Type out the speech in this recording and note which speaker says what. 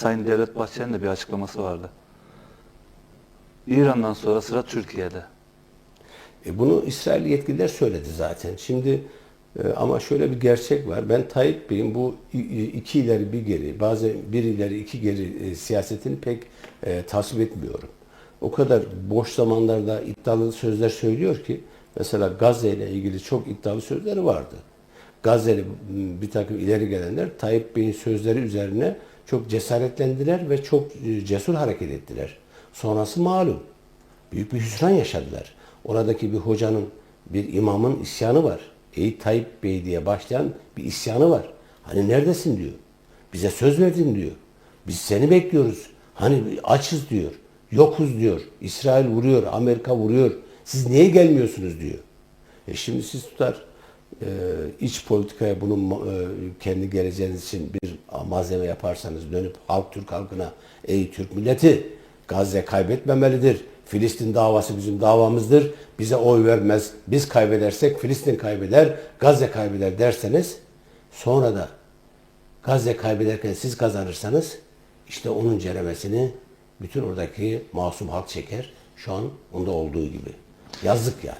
Speaker 1: Sayın Devlet Bahçeli'nin de bir açıklaması vardı. İran'dan sonra sıra Türkiye'de.
Speaker 2: E bunu İsrail yetkililer söyledi zaten. Şimdi e, ama şöyle bir gerçek var. Ben Tayyip Bey'in bu iki ileri bir geri, bazen bir ileri iki geri e, siyasetini pek e, tasvip etmiyorum. O kadar boş zamanlarda iddialı sözler söylüyor ki mesela Gazze ile ilgili çok iddialı sözleri vardı. Gazze'li bir takım ileri gelenler Tayyip Bey'in sözleri üzerine çok cesaretlendiler ve çok e, cesur hareket ettiler. Sonrası malum büyük bir hüsran yaşadılar. Oradaki bir hocanın, bir imamın isyanı var. Ey Tayyip Bey diye başlayan bir isyanı var. Hani neredesin diyor. Bize söz verdin diyor. Biz seni bekliyoruz. Hani açız diyor. Yokuz diyor. İsrail vuruyor, Amerika vuruyor. Siz niye gelmiyorsunuz diyor. E şimdi siz tutar e, iç politikaya bunun e, kendi geleceğiniz için bir malzeme yaparsanız dönüp halk Türk halkına ey Türk milleti Gazze kaybetmemelidir. Filistin davası bizim davamızdır. Bize oy vermez. Biz kaybedersek Filistin kaybeder, Gazze kaybeder derseniz sonra da Gazze kaybederken siz kazanırsanız işte onun ceremesini bütün oradaki masum halk çeker. Şu an onda olduğu gibi. Yazık yani.